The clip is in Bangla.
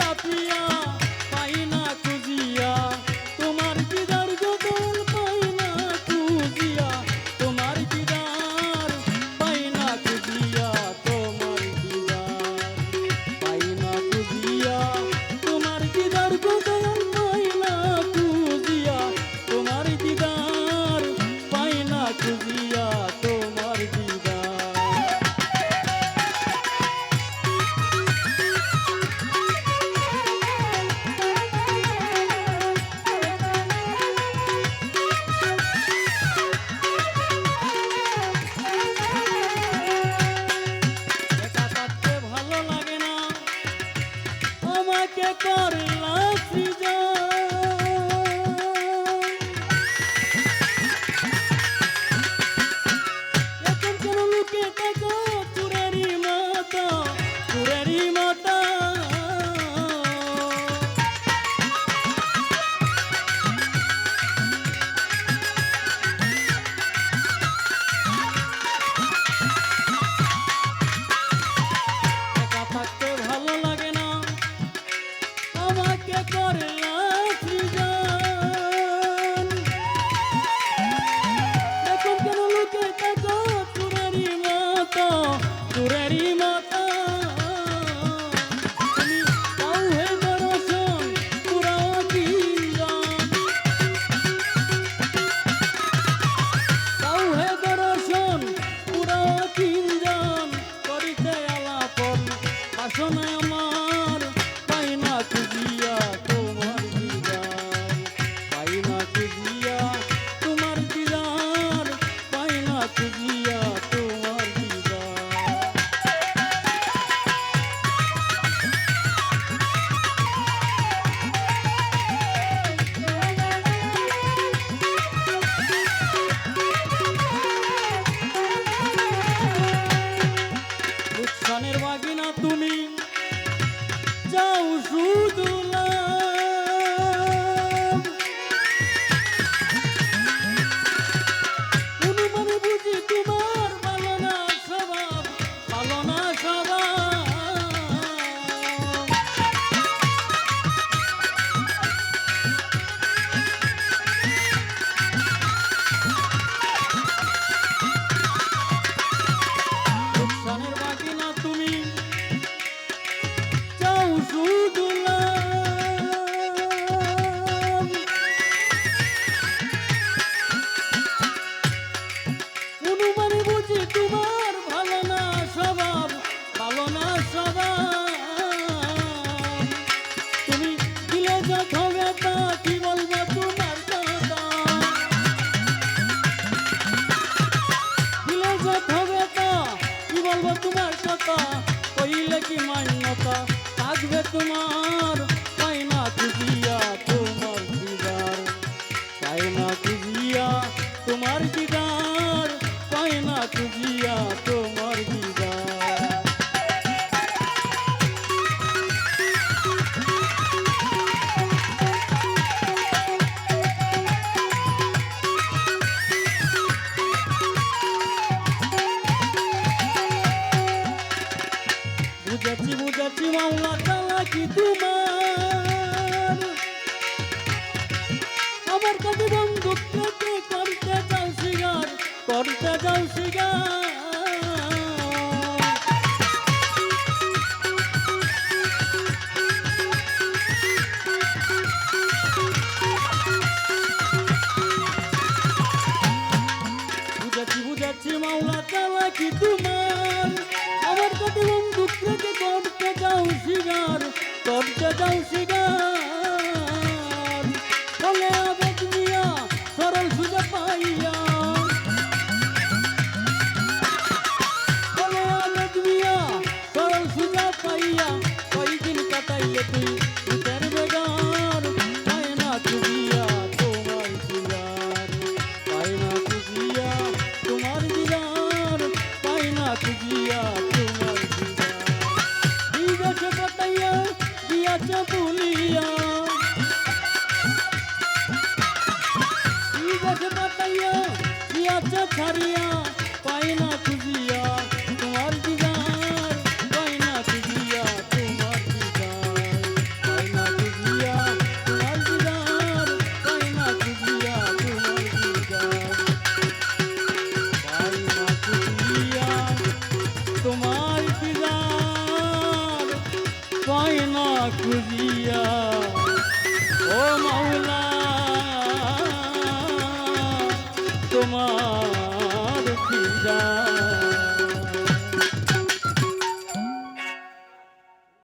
Papiya I got it. তোমার কথা, কইলে কি মান্যতা? থাকবে তোমার, তাই না খুঁজিয়া তোমার দিদার? তাই না খুঁজিয়া তোমার দিদার? বুঝাচ্ছি বুঝাচ্ছি, মাওলা তালা কি তোমার? আমার কাছে বন্ধু করতে যাও শিগার করতে যাও শিগার করতে যাও শিগার দিয়াছে ছাড়িয়া পায় না খুঁজিয়া, তোমার দিদার পায় না খুঁজিয়া, তোমার দিদার পায় না খুঁজিয়া, তোমার দিদার পায় না খুঁজিয়া, তোমার দিদার পায় না খুঁজিয়া তোমার দিদার পায় না খুঁজিয়া, ও মাওলা, তোমার